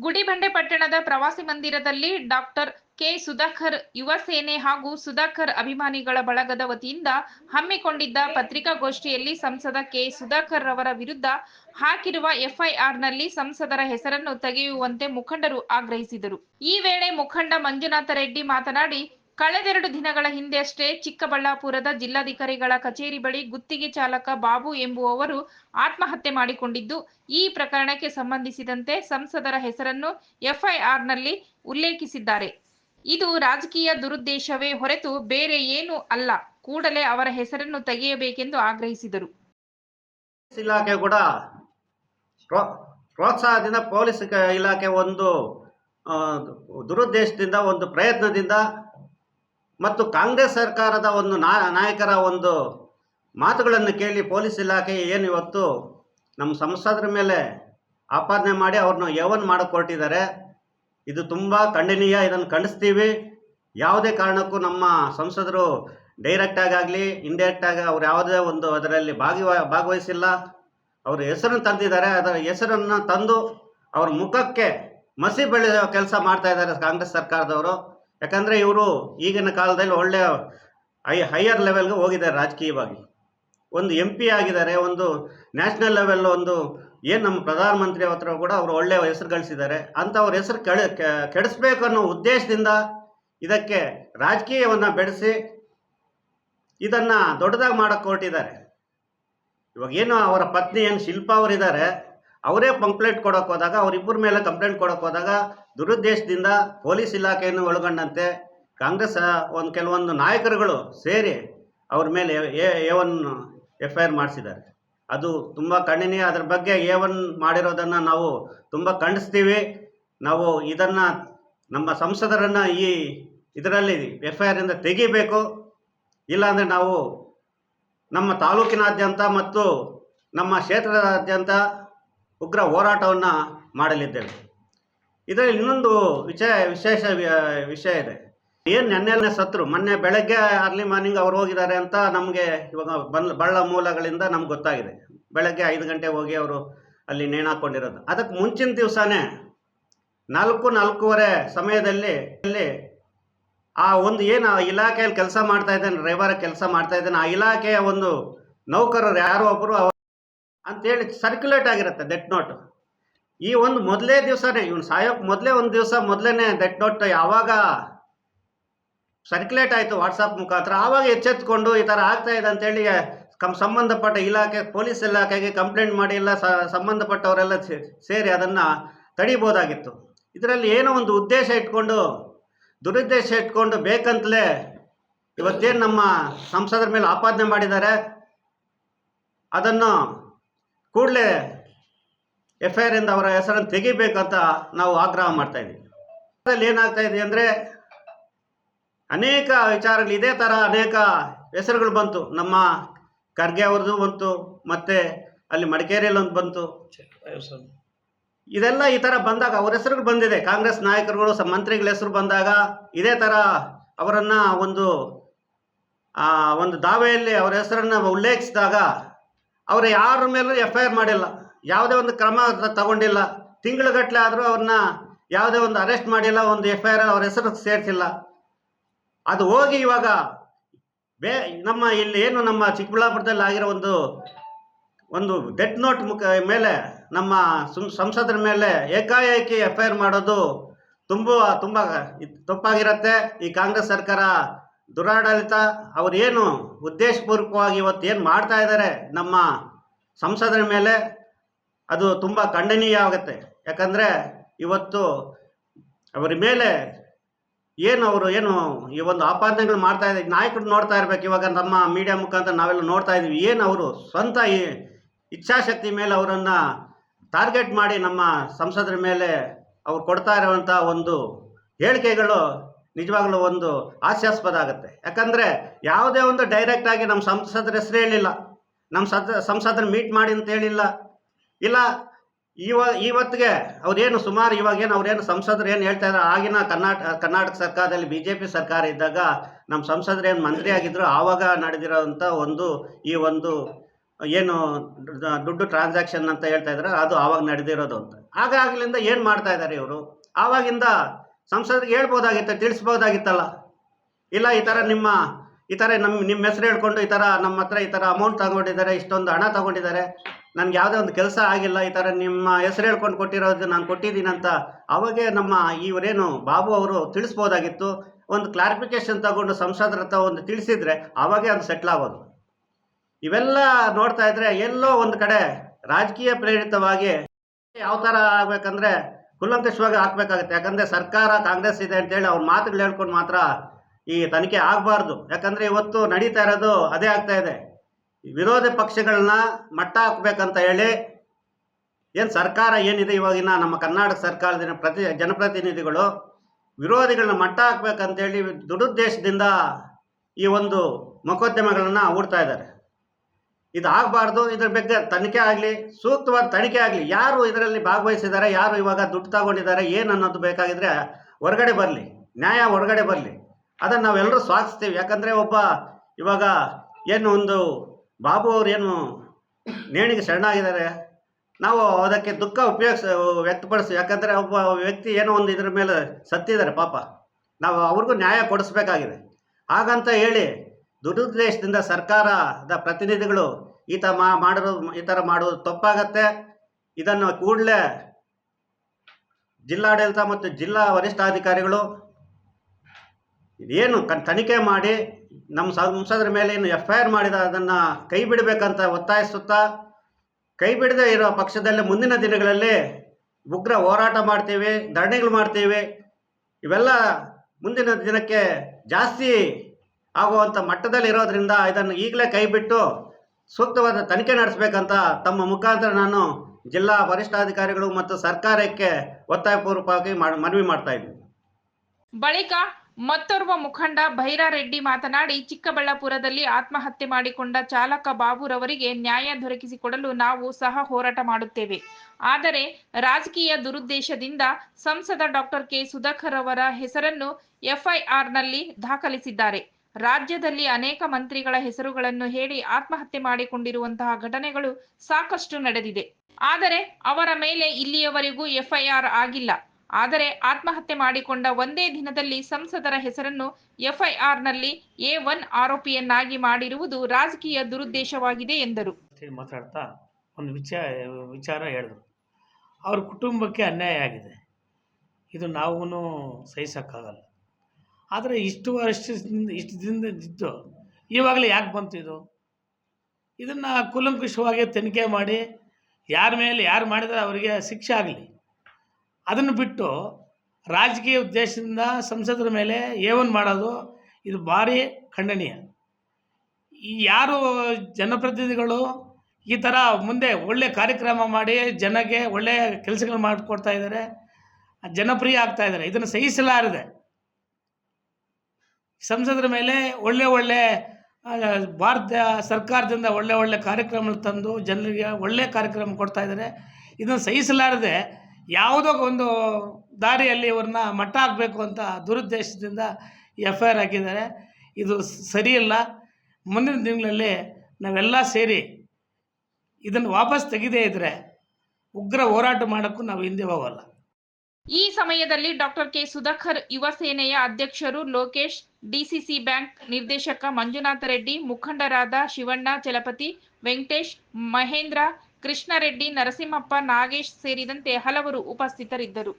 ಗುಡಿಬಂಡೆ ಪಟ್ಟಣದ ಪ್ರವಾಸಿ ಮಂದಿರದಲ್ಲಿ ಡಾಕ್ಟರ್ ಕೆ ಸುಧಾಕರ್ ಯುವ ಸೇನೆ ಹಾಗೂ ಸುಧಾಕರ್ ಅಭಿಮಾನಿಗಳ ಬಳಗದ ವತಿಯಿಂದ ಹಮ್ಮಿಕೊಂಡಿದ್ದ ಪತ್ರಿಕಾಗೋಷ್ಠಿಯಲ್ಲಿ ಸಂಸದ ಕೆ ಸುಧಾಕರ್ ರವರ ವಿರುದ್ಧ ಹಾಕಿರುವ ಎಫ್ಐಆರ್ನಲ್ಲಿ ಸಂಸದರ ಹೆಸರನ್ನು ತೆಗೆಯುವಂತೆ ಮುಖಂಡರು ಆಗ್ರಹಿಸಿದರು. ಈ ವೇಳೆ ಮುಖಂಡ ಮಂಜುನಾಥ ರೆಡ್ಡಿ ಮಾತನಾಡಿ ಕಳೆದೆರಡು ದಿನಗಳ ಹಿಂದೆಯಷ್ಟೇ ಚಿಕ್ಕಬಳ್ಳಾಪುರದ ಜಿಲ್ಲಾಧಿಕಾರಿಗಳ ಕಚೇರಿ ಬಳಿ ಗುತ್ತಿಗೆ ಚಾಲಕ ಬಾಬು ಎಂಬುವವರು ಆತ್ಮಹತ್ಯೆ ಮಾಡಿಕೊಂಡಿದ್ದು, ಈ ಪ್ರಕರಣಕ್ಕೆ ಸಂಬಂಧಿಸಿದಂತೆ ಸಂಸದರ ಹೆಸರನ್ನು ಎಫ್ಐಆರ್ನಲ್ಲಿ ಉಲ್ಲೇಖಿಸಿದ್ದಾರೆ. ಇದು ರಾಜಕೀಯ ದುರುದ್ದೇಶವೇ ಹೊರತು ಬೇರೆ ಏನೂ ಅಲ್ಲ. ಕೂಡಲೇ ಅವರ ಹೆಸರನ್ನು ತೆಗೆಯಬೇಕೆಂದು ಆಗ್ರಹಿಸಿದರು. ಇಲಾಖೆ ಕೂಡ ಪ್ರೋ, ಪ್ರೋತ್ಸಾಹದಿಂದ ಪೊಲೀಸ್ ಇಲಾಖೆ ಒಂದು ದುರುದ್ದೇಶದಿಂದ, ಒಂದು ಪ್ರಯತ್ನದಿಂದ ಮತ್ತು ಕಾಂಗ್ರೆಸ್ ಸರ್ಕಾರದ ಒಂದು ನಾಯಕರ ಒಂದು ಮಾತುಗಳನ್ನು ಕೇಳಿ ಪೊಲೀಸ್ ಇಲಾಖೆ ಏನು ಇವತ್ತು ನಮ್ಮ ಸಂಸದರ ಮೇಲೆ ಆಪಾದನೆ ಮಾಡಿ ಅವ್ರನ್ನ ಯವನ್ ಮಾಡಿಕೊಟ್ಟಿದ್ದಾರೆ. ಇದು ತುಂಬ ಖಂಡನೀಯ, ಇದನ್ನು ಖಂಡಿಸ್ತೀವಿ. ಯಾವುದೇ ಕಾರಣಕ್ಕೂ ನಮ್ಮ ಸಂಸದರು ಡೈರೆಕ್ಟಾಗಿ ಆಗಲಿ ಇಂಡೈರೆಕ್ಟಾಗಿ ಅವ್ರು ಯಾವುದೇ ಒಂದು ಅದರಲ್ಲಿ ಭಾಗವ ಭಾಗವಹಿಸಿಲ್ಲ. ಅವರು ಹೆಸರನ್ನು ತಂದಿದ್ದಾರೆ. ಅದರ ಹೆಸರನ್ನು ತಂದು ಅವ್ರ ಮುಖಕ್ಕೆ ಮಸಿ ಬೆಳೆಯೋ ಕೆಲಸ ಮಾಡ್ತಾ ಇದ್ದಾರೆ ಕಾಂಗ್ರೆಸ್ ಸರ್ಕಾರದವರು. ಯಾಕಂದರೆ ಇವರು ಈಗಿನ ಕಾಲದಲ್ಲಿ ಒಳ್ಳೆಯ ಹೈ ಹೈಯರ್ ಲೆವೆಲ್ಗೆ ಹೋಗಿದ್ದಾರೆ ರಾಜಕೀಯವಾಗಿ. ಒಂದು ಎಂ ಪಿ ಆಗಿದ್ದಾರೆ, ಒಂದು ನ್ಯಾಷನಲ್ ಲೆವೆಲ್ ಒಂದು, ಏನು ನಮ್ಮ ಪ್ರಧಾನಮಂತ್ರಿ ಹತ್ರ ಕೂಡ ಅವರು ಒಳ್ಳೆಯ ಹೆಸರು ಗಳಿಸಿದ್ದಾರೆ. ಅಂಥವ್ರ ಹೆಸರು ಕೆಡ ಕೆಡಿಸ್ಬೇಕು ಅನ್ನೋ ಉದ್ದೇಶದಿಂದ ಇದಕ್ಕೆ ರಾಜಕೀಯವನ್ನು ಬೆಳೆಸಿ ಇದನ್ನು ದೊಡ್ಡದಾಗಿ ಮಾಡೋಕ್ಕೆ ಹೊರಟಿದ್ದಾರೆ. ಇವಾಗ ಏನು ಅವರ ಪತ್ನಿ ಏನು ಶಿಲ್ಪಾ ಅವರಿದ್ದಾರೆ ಅವರೇ ಕಂಪ್ಲೇಂಟ್ ಕೊಡೋಕೆ ಹೋದಾಗ, ಅವರಿಬ್ಬರ ಮೇಲೆ ಕಂಪ್ಲೇಂಟ್ ಕೊಡೋಕೆ ಹೋದಾಗ ದುರುದ್ದೇಶದಿಂದ ಪೊಲೀಸ್ ಇಲಾಖೆಯನ್ನು ಒಳಗೊಂಡಂತೆ ಕಾಂಗ್ರೆಸ್ ಒಂದು ಕೆಲವೊಂದು ನಾಯಕರುಗಳು ಸೇರಿ ಅವ್ರ ಮೇಲೆ A one F I R ಮಾಡಿಸಿದ್ದಾರೆ. ಅದು ತುಂಬ ಖಂಡನೀಯ ಅದ್ರ ಬಗ್ಗೆ ಎ ಒನ್ ಮಾಡಿರೋದನ್ನು ನಾವು ತುಂಬ ಖಂಡಿಸ್ತೀವಿ. ನಾವು ಇದನ್ನು ನಮ್ಮ ಸಂಸದರನ್ನು ಈ ಇದರಲ್ಲಿ ಎಫ್ ಐ ಆರಿಂದ ತೆಗಿಬೇಕು. ಇಲ್ಲಾಂದರೆ ನಾವು ನಮ್ಮ ತಾಲೂಕಿನಾದ್ಯಂತ ಮತ್ತು ನಮ್ಮ ಕ್ಷೇತ್ರದಾದ್ಯಂತ ಉಗ್ರ ಹೋರಾಟವನ್ನು ಮಾಡಲಿದ್ದೇವೆ. ಇದರಲ್ಲಿ ಇನ್ನೊಂದು ವಿಷಯ, ವಿಶೇಷ ವಿಷಯ ಇದೆ. ಏನು ನೆನ್ನೆಲ್ಲೇ ಸತ್ರು? ಮೊನ್ನೆ ಬೆಳಗ್ಗೆ ಅರ್ಲಿ ಮಾರ್ನಿಂಗ್ ಅವ್ರು ಹೋಗಿದ್ದಾರೆ ಅಂತ ನಮಗೆ ಇವಾಗ ಬಂದು, ಬಳ್ಳ ಮೂಲಗಳಿಂದ ನಮ್ಗೆ ಗೊತ್ತಾಗಿದೆ. ಬೆಳಗ್ಗೆ ಐದು ಗಂಟೆ ಹೋಗಿ ಅವರು ಅಲ್ಲಿ ನೇಣಾಕೊಂಡಿರೋದು ಅದಕ್ಕೆ ಮುಂಚಿನ ದಿವಸನೇ ನಾಲ್ಕು, ನಾಲ್ಕೂವರೆ ಸಮಯದಲ್ಲಿ ಅಲ್ಲಿ ಆ ಒಂದು ಏನು ಆ ಇಲಾಖೆಯಲ್ಲಿ ಕೆಲಸ ಮಾಡ್ತಾ ಇದ್ದಾನೆ ಡ್ರೈವರ್ ಕೆಲಸ ಮಾಡ್ತಾ ಇದ್ದಾನೆ, ಆ ಇಲಾಖೆಯ ಒಂದು ನೌಕರರು ಯಾರೋ ಒಬ್ಬರು ಅಂತೇಳಿ ಸರ್ಕ್ಯುಲೇಟ್ ಆಗಿರುತ್ತೆ ಡೆಟ್ ನೋಟ್ ಈ ಒಂದು ಮೊದಲೇ ದಿವಸನೇ, ಇವನು ಸಾಯೋಕ್ಕೆ ಮೊದಲೇ ಒಂದು ದಿವಸ ಮೊದಲೇ ಡೆಟ್ ನೋಟ್ ಯಾವಾಗ ಸರ್ಕ್ಯುಲೇಟ್ ಆಯಿತು ವಾಟ್ಸಪ್ ಮುಖಾಂತರ, ಆವಾಗ ಎಚ್ಚೆತ್ಕೊಂಡು ಈ ಥರ ಆಗ್ತಾ ಇದೆ ಅಂತೇಳಿ ಕಮ್ ಸಂಬಂಧಪಟ್ಟ ಇಲಾಖೆ, ಪೊಲೀಸ್ ಇಲಾಖೆಗೆ ಕಂಪ್ಲೇಂಟ್ ಮಾಡಿ ಎಲ್ಲ ಸಂಬಂಧಪಟ್ಟವರೆಲ್ಲ ಸೇರಿ ಅದನ್ನು ತಡಿಬೋದಾಗಿತ್ತು. ಇದರಲ್ಲಿ ಏನೋ ಒಂದು ಉದ್ದೇಶ ಇಟ್ಕೊಂಡು, ದುರುದ್ದೇಶ ಇಟ್ಕೊಂಡು ಬೇಕಂತಲೇ ಇವತ್ತೇನು ನಮ್ಮ ಸಂಸದರ ಮೇಲೆ ಆಪಾದನೆ ಮಾಡಿದ್ದಾರೆ, ಅದನ್ನು ಕೂಡಲೇ ಎಫ್ ಐ ಆರಿಂದ ಅವರ ಹೆಸರನ್ನು ತೆಗಿಬೇಕಂತ ನಾವು ಆಗ್ರಹ ಮಾಡ್ತಾ ಇದ್ದೀವಿ. ಅದರಲ್ಲಿ ಏನಾಗ್ತಾ ಇದೆ ಅಂದರೆ ಅನೇಕ ವಿಚಾರಗಳು ಇದೇ ಥರ ಅನೇಕ ಹೆಸರುಗಳು ಬಂತು. ನಮ್ಮ ಖರ್ಗೆ ಅವ್ರದ್ದು ಬಂತು, ಮತ್ತು ಅಲ್ಲಿ ಮಡಿಕೇರಿಯಲ್ಲಿ ಒಂದು ಬಂತು. ಇದೆಲ್ಲ ಈ ಥರ ಬಂದಾಗ ಅವ್ರ ಹೆಸರುಗಳು ಬಂದಿದೆ. ಕಾಂಗ್ರೆಸ್ ನಾಯಕರುಗಳು, ಸ ಮಂತ್ರಿಗಳ ಹೆಸರು ಬಂದಾಗ ಇದೇ ಥರ ಅವರನ್ನು ಒಂದು ಒಂದು ದಾವೆಯಲ್ಲಿ ಅವರ ಹೆಸರನ್ನು ಉಲ್ಲೇಖಿಸಿದಾಗ ಅವರು ಯಾರ ಮೇಲೂ ಎಫ್ ಐ ಆರ್ ಮಾಡಿಲ್ಲ. ಯಾವುದೇ ಒಂದು ಕ್ರಮ ತಗೊಂಡಿಲ್ಲ. ತಿಂಗಳುಗಟ್ಟಲೆ ಆದರೂ ಅವ್ರನ್ನ ಯಾವುದೇ ಒಂದು ಅರೆಸ್ಟ್ ಮಾಡಿಲ್ಲ, ಒಂದು ಎಫ್ ಐ ಆರ್ ಅವ್ರ ಹೆಸರು ಸೇರಿಸಿಲ್ಲ. ಅದು ಹೋಗಿ ಇವಾಗ ಬೇ ನಮ್ಮ ಇಲ್ಲಿ ಏನು ನಮ್ಮ ಚಿಕ್ಕಬಳ್ಳಾಪುರದಲ್ಲಿ ಆಗಿರೋ ಒಂದು ಒಂದು ಡೆತ್ ನೋಟ್ ಮುಖ ಮೇಲೆ ನಮ್ಮ ಸಂಸದರ ಮೇಲೆ ಏಕಾಏಕಿ ಎಫ್ ಐ ಆರ್ ಮಾಡೋದು ತುಂಬ ತುಂಬ ತಪ್ಪಾಗಿರುತ್ತೆ. ಈ ಕಾಂಗ್ರೆಸ್ ಸರ್ಕಾರ ದುರಾಡಳಿತ ಅವರೇನು ಉದ್ದೇಶಪೂರ್ವಕವಾಗಿ ಇವತ್ತು ಏನು ಮಾಡ್ತಾ ಇದ್ದಾರೆ ನಮ್ಮ ಸಂಸದರ ಮೇಲೆ ಅದು ತುಂಬ ಖಂಡನೀಯ ಆಗುತ್ತೆ. ಯಾಕಂದರೆ ಇವತ್ತು ಅವರ ಮೇಲೆ ಏನು ಅವರು ಏನು ಈ ಒಂದು ಆಪಾದನೆಗಳು ಮಾಡ್ತಾ ಇದ್ದಾರೆ. ನಾಯಕರು ನೋಡ್ತಾ ಇರ್ಬೇಕು, ಇವಾಗ ನಮ್ಮ ಮೀಡಿಯಾ ಮುಖಾಂತರ ನಾವೆಲ್ಲ ನೋಡ್ತಾ ಇದ್ದೀವಿ. ಏನು ಅವರು ಸ್ವಂತ ಇಚ್ಛಾಶಕ್ತಿ ಮೇಲೆ ಅವರನ್ನು ಟಾರ್ಗೆಟ್ ಮಾಡಿ ನಮ್ಮ ಸಂಸದರ ಮೇಲೆ ಅವ್ರು ಕೊಡ್ತಾ ಇರುವಂಥ ಒಂದು ಹೇಳಿಕೆಗಳು ನಿಜವಾಗ್ಲೂ ಒಂದು ಹಾಸ್ಯಾಸ್ಪದ ಆಗುತ್ತೆ. ಯಾಕಂದರೆ ಯಾವುದೇ ಒಂದು ಡೈರೆಕ್ಟಾಗಿ ನಮ್ಮ ಸಂಸದರ ಹೆಸರು ಹೇಳಿಲ್ಲ. ನಮ್ಮ ಸದ, ಸಂಸದರ ಮೀಟ್ ಮಾಡಿ ಅಂತ ಹೇಳಿಲ್ಲ. ಇಲ್ಲ, ಇವ ಇವತ್ತಿಗೆ ಅವ್ರೇನು ಸುಮಾರು ಇವಾಗೇನು ಅವ್ರೇನು ಸಂಸದರು ಏನು ಹೇಳ್ತಾ ಇದ್ದಾರೆ ಆಗಿನ ಕರ್ನಾಟಕ ಕರ್ನಾಟಕ ಸರ್ಕಾರದಲ್ಲಿ ಬಿ ಜೆ ಪಿ ಸರ್ಕಾರ ಇದ್ದಾಗ ನಮ್ಮ ಸಂಸದರು ಏನು ಮಂತ್ರಿ ಆಗಿದ್ರು, ಆವಾಗ ನಡೆದಿರೋಂಥ ಒಂದು, ಈ ಒಂದು ಏನು ದುಡ್ಡು ಟ್ರಾನ್ಸಾಕ್ಷನ್ ಅಂತ ಹೇಳ್ತಾ ಇದ್ದಾರೆ ಅದು ಆವಾಗ ನಡೆದಿರೋದು ಅಂತ. ಆಗಾಗ್ಲಿಂದ ಏನು ಮಾಡ್ತಾ ಇದ್ದಾರೆ ಇವರು? ಆವಾಗಿಂದ ಸಂಸದರಿಗೆ ಹೇಳ್ಬೋದಾಗಿತ್ತ, ತಿಳಿಸ್ಬೋದಾಗಿತ್ತಲ್ಲ. ಇಲ್ಲ, ಈ ಥರ ನಿಮ್ಮ, ಈ ಥರ ನಮ್ಮ ನಿಮ್ಮ ಹೆಸರು ಹೇಳ್ಕೊಂಡು ಈ ಥರ ನಮ್ಮ ಹತ್ರ ಈ ಥರ ಅಮೌಂಟ್ ತಗೊಂಡಿದ್ದಾರೆ, ಇಷ್ಟೊಂದು ಹಣ ತಗೊಂಡಿದ್ದಾರೆ, ನನಗೆ ಯಾವುದೇ ಒಂದು ಕೆಲಸ ಆಗಿಲ್ಲ, ಈ ಥರ ನಿಮ್ಮ ಹೆಸರು ಹೇಳ್ಕೊಂಡು ಕೊಟ್ಟಿರೋದು ನಾನು ಕೊಟ್ಟಿದ್ದೀನಿ ಅಂತ ಅವಾಗೇ ನಮ್ಮ ಇವರೇನು, ಬಾಬು ಅವರು ತಿಳಿಸ್ಬೋದಾಗಿತ್ತು. ಒಂದು ಕ್ಲಾರಿಫಿಕೇಶನ್ ತಗೊಂಡು ಸಂಸದರ ಹತ್ರ ಒಂದು ತಿಳಿಸಿದ್ರೆ ಅವಾಗೆ ಅದು ಸೆಟ್ಲ್ ಆಗೋದು. ಇವೆಲ್ಲ ನೋಡ್ತಾ ಇದ್ರೆ ಎಲ್ಲೋ ಒಂದು ಕಡೆ ರಾಜಕೀಯ ಪ್ರೇರಿತವಾಗಿ ಯಾವ ಥರ ಆಗ್ಬೇಕಂದ್ರೆ ಕುಲ್ಲಂಕಷವಾಗಿ ಹಾಕ್ಬೇಕಾಗುತ್ತೆ. ಯಾಕಂದರೆ ಸರ್ಕಾರ, ಕಾಂಗ್ರೆಸ್ ಇದೆ ಅಂತೇಳಿ ಅವ್ರ ಮಾತುಗಳು ಹೇಳ್ಕೊಂಡು ಮಾತ್ರ ಈ ತನಿಖೆ ಆಗಬಾರ್ದು. ಯಾಕಂದರೆ ಇವತ್ತು ನಡೀತಾ ಇರೋದು ಅದೇ ಆಗ್ತಾ ಇದೆ. ವಿರೋಧ ಪಕ್ಷಗಳನ್ನ ಮಟ್ಟ ಹಾಕ್ಬೇಕಂತ ಹೇಳಿ ಏನು ಸರ್ಕಾರ ಏನಿದೆ ಇವಾಗಿನ ನಮ್ಮ ಕರ್ನಾಟಕ ಸರ್ಕಾರದ ಪ್ರತಿ ಜನಪ್ರತಿನಿಧಿಗಳು ವಿರೋಧಿಗಳನ್ನ ಮಟ್ಟ ಹಾಕ್ಬೇಕಂತೇಳಿ ದುರುದ್ದೇಶದಿಂದ ಈ ಒಂದು ಮೊಕದ್ದಮೆಗಳನ್ನು ಹೂಡ್ತಾ ಇದ್ದಾರೆ. ಇದು ಆಗಬಾರ್ದು ಇದ್ರ ಬಗ್ಗೆ ತನಿಖೆ ಆಗಲಿ, ಸೂಕ್ತವಾದ ತನಿಖೆ ಆಗಲಿ, ಯಾರು ಇದರಲ್ಲಿ ಭಾಗವಹಿಸಿದ್ದಾರೆ, ಯಾರು ಇವಾಗ ದುಡ್ಡು ತಗೊಂಡಿದ್ದಾರೆ ಏನು ಅನ್ನೋದು ಬೇಕಾಗಿದ್ರೆ ಹೊರಗಡೆ ಬರಲಿ, ನ್ಯಾಯ ಹೊರಗಡೆ ಬರಲಿ. ಅದನ್ನು ನಾವೆಲ್ಲರೂ ಸ್ವಾಗತಿಸ್ತೀವಿ. ಯಾಕಂದರೆ ಒಬ್ಬ ಇವಾಗ ಏನು ಒಂದು ಬಾಬು ಅವ್ರು ಏನು ನೇಣಿಗೆ ಶರಣಾಗಿದ್ದಾರೆ, ನಾವು ಅದಕ್ಕೆ ದುಃಖ ಉಪಯೋಗಿಸ ವ್ಯಕ್ತಪಡಿಸ್ತೀವಿ ಯಾಕಂದರೆ ಒಬ್ಬ ವ್ಯಕ್ತಿ ಏನೋ ಒಂದು ಇದ್ರ ಮೇಲೆ ಸತ್ತಿದ್ದಾರೆ ಪಾಪ. ನಾವು ಅವ್ರಿಗೂ ನ್ಯಾಯ ಕೊಡಿಸ್ಬೇಕಾಗಿದೆ. ಹಾಗಂತ ಹೇಳಿ ದುರುದ್ದೇಶದಿಂದ ಸರ್ಕಾರದ ಪ್ರತಿನಿಧಿಗಳು ಈ ಥರ ಮಾ ಮಾಡಿರೋದು ಈ ಥರ ಮಾಡೋದು ತಪ್ಪಾಗತ್ತೆ. ಇದನ್ನು ಕೂಡಲೇ ಜಿಲ್ಲಾಡಳಿತ ಮತ್ತು ಜಿಲ್ಲಾ ವರಿಷ್ಠಾಧಿಕಾರಿಗಳು ಏನು ತನಿಖೆ ಮಾಡಿ ನಮ್ಮ ಸಂಸದರ ಮೇಲೆ ಏನು ಎಫ್ ಐ ಆರ್ ಮಾಡಿದ ಅದನ್ನು ಕೈ ಬಿಡಬೇಕಂತ ಒತ್ತಾಯಿಸುತ್ತಾ, ಕೈ ಬಿಡದೆ ಇರೋ ಪಕ್ಷದಲ್ಲಿ ಮುಂದಿನ ದಿನಗಳಲ್ಲಿ ಉಗ್ರ ಹೋರಾಟ ಮಾಡ್ತೀವಿ, ಧರಣಿಗಳು ಮಾಡ್ತೀವಿ. ಇವೆಲ್ಲ ಮುಂದಿನ ದಿನಕ್ಕೆ ಜಾಸ್ತಿ ಆಗುವಂಥ ಮಟ್ಟದಲ್ಲಿ ಇರೋದ್ರಿಂದ ಇದನ್ನು ಈಗಲೇ ಕೈಬಿಟ್ಟು ಸೂಕ್ತವಾದ ತನಿಖೆ ನಡೆಸಬೇಕಂತ ತಮ್ಮ ಮುಖಾಂತರ ನಾನು ಜಿಲ್ಲಾ ವರಿಷ್ಠಾಧಿಕಾರಿಗಳು ಮತ್ತು ಸರ್ಕಾರಕ್ಕೆ ಒತ್ತಾಯಪೂರ್ವಕವಾಗಿ ಪೂರ್ವಕವಾಗಿ ಮನವಿ ಮಾಡ್ತಾ ಇದ್ದೀನಿ. ಬಳಿಕ ಮತ್ತೋರ್ವ ಮುಖಂಡ ಭೈರಾರೆಡ್ಡಿ ಮಾತನಾಡಿ, ಚಿಕ್ಕಬಳ್ಳಾಪುರದಲ್ಲಿ ಆತ್ಮಹತ್ಯೆ ಮಾಡಿಕೊಂಡ ಚಾಲಕ ಬಾಬುರವರಿಗೆ ನ್ಯಾಯ ದೊರಕಿಸಿಕೊಡಲು ನಾವು ಸಹ ಹೋರಾಟ ಮಾಡುತ್ತೇವೆ. ಆದರೆ ರಾಜಕೀಯ ದುರುದ್ದೇಶದಿಂದ ಸಂಸದ ಡಾಕ್ಟರ್ ಕೆ ಸುಧಾಕರ್ ಅವರ ಹೆಸರನ್ನು ಎಫ್ಐಆರ್ನಲ್ಲಿ ದಾಖಲಿಸಿದ್ದಾರೆ. ರಾಜ್ಯದಲ್ಲಿ ಅನೇಕ ಮಂತ್ರಿಗಳ ಹೆಸರುಗಳನ್ನು ಹೇಳಿ ಆತ್ಮಹತ್ಯೆ ಮಾಡಿಕೊಂಡಿರುವಂತಹ ಘಟನೆಗಳು ಸಾಕಷ್ಟು ನಡೆದಿದೆ. ಆದರೆ ಅವರ ಮೇಲೆ ಇಲ್ಲಿಯವರೆಗೂ ಎಫ್ಐಆರ್ ಆಗಿಲ್ಲ. ಆದರೆ ಆತ್ಮಹತ್ಯೆ ಮಾಡಿಕೊಂಡ ಒಂದೇ ದಿನದಲ್ಲಿ ಸಂಸದರ ಹೆಸರನ್ನು ಎಫ್ಐಆರ್ನಲ್ಲಿ ಎ ಒನ್ ಆರೋಪಿಯನ್ನಾಗಿ ಮಾಡಿರುವುದು ರಾಜಕೀಯ ದುರುದ್ದೇಶವಾಗಿದೆ ಎಂದರು. ಮಾತಾಡ್ತಾ ಒಂದು ವಿಚಾರ ವಿಚಾರ ಹೇಳಿದ್ರು. ಅವ್ರ ಕುಟುಂಬಕ್ಕೆ ಅನ್ಯಾಯ ಆಗಿದೆ. ಇದು ನಾವು ಸಹಿಸೋಕ್ಕಾಗಲ್ಲ. ಆದರೆ ಇಷ್ಟು ವರ್ಷದಿಂದ, ಇಷ್ಟು ದಿನದಿಂದ ಇದ್ದು ಇವಾಗಲೇ ಯಾಕೆ ಬಂತು ಇದು? ಇದನ್ನು ಕೂಲಂಕುಷವಾಗಿ ತನಿಖೆ ಮಾಡಿ, ಯಾರ ಮೇಲೆ ಯಾರು ಮಾಡಿದರೆ ಅವರಿಗೆ ಶಿಕ್ಷೆ ಆಗಲಿ. ಅದನ್ನು ಬಿಟ್ಟು ರಾಜಕೀಯ ಉದ್ದೇಶದಿಂದ ಸಂಸದರ ಮೇಲೆ ಏವನ್ ಮಾಡೋದು, ಇದು ಭಾರಿ ಖಂಡನೀಯ. ಈ ಯಾರು ಜನಪ್ರತಿನಿಧಿಗಳು ಈ ಥರ ಮುಂದೆ ಒಳ್ಳೆ ಕಾರ್ಯಕ್ರಮ ಮಾಡಿ ಜನಕ್ಕೆ ಒಳ್ಳೆಯ ಕೆಲಸಗಳು ಮಾಡಿಕೊಡ್ತಾ ಇದ್ದಾರೆ ಜನಪ್ರಿಯ ಆಗ್ತಾ ಇದ್ದಾರೆ ಇದನ್ನು ಸಹಿಸಲಾರದೆ. ಸಂಸದರ ಮೇಲೆ ಒಳ್ಳೆ ಒಳ್ಳೆ ಭಾರತ ಸರ್ಕಾರದಿಂದ ಒಳ್ಳೆ ಒಳ್ಳೆ ಕಾರ್ಯಕ್ರಮ ತಂದು ಜನರಿಗೆ ಒಳ್ಳೆ ಕಾರ್ಯಕ್ರಮ ಕೊಡ್ತಾ ಇದ್ದಾರೆ. ಇದನ್ನು ಸಹಿಸಲಾರದೆ ಯಾವುದೋ ಒಂದು ದಾರಿಯಲ್ಲಿ ಇವ್ರನ್ನ ಮಟ್ಟ ಹಾಕಬೇಕು ಅಂತ ದುರುದ್ದೇಶದಿಂದ ಎಫ್ ಐ ಆರ್ ಹಾಕಿದ್ದಾರೆ. ಇದು ಸರಿಯಲ್ಲ. ಮುಂದಿನ ದಿನಗಳಲ್ಲಿ ನಾವೆಲ್ಲ ಸೇರಿ ಇದನ್ನು ವಾಪಸ್ ತೆಗೆದೇ ಇದ್ದರೆ ಉಗ್ರ ಹೋರಾಟ ಮಾಡೋಕ್ಕೂ ನಾವು ಹಿಂದೆ ಹೋಗಲ್ಲ. ಈ ಸಮಯದಲ್ಲಿ ಡಾಕ್ಟರ್ ಕೆ ಸುಧಾಕರ್ ಯುವ ಸೇನೆಯ ಅಧ್ಯಕ್ಷರು ಲೋಕೇಶ್, ಡಿಸಿಸಿ ಬ್ಯಾಂಕ್ ನಿರ್ದೇಶಕ ಮಂಜುನಾಥ ರೆಡ್ಡಿ, ಮುಖಂಡರಾದ ಶಿವಣ್ಣ, ಚಲಪತಿ ವೆಂಕಟೇಶ್, ಮಹೇಂದ್ರ, ಕೃಷ್ಣರೆಡ್ಡಿ, ನರಸಿಂಹಪ್ಪ, ನಾಗೇಶ್ ಸೇರಿದಂತೆ ಹಲವರು ಉಪಸ್ಥಿತರಿದ್ದರು.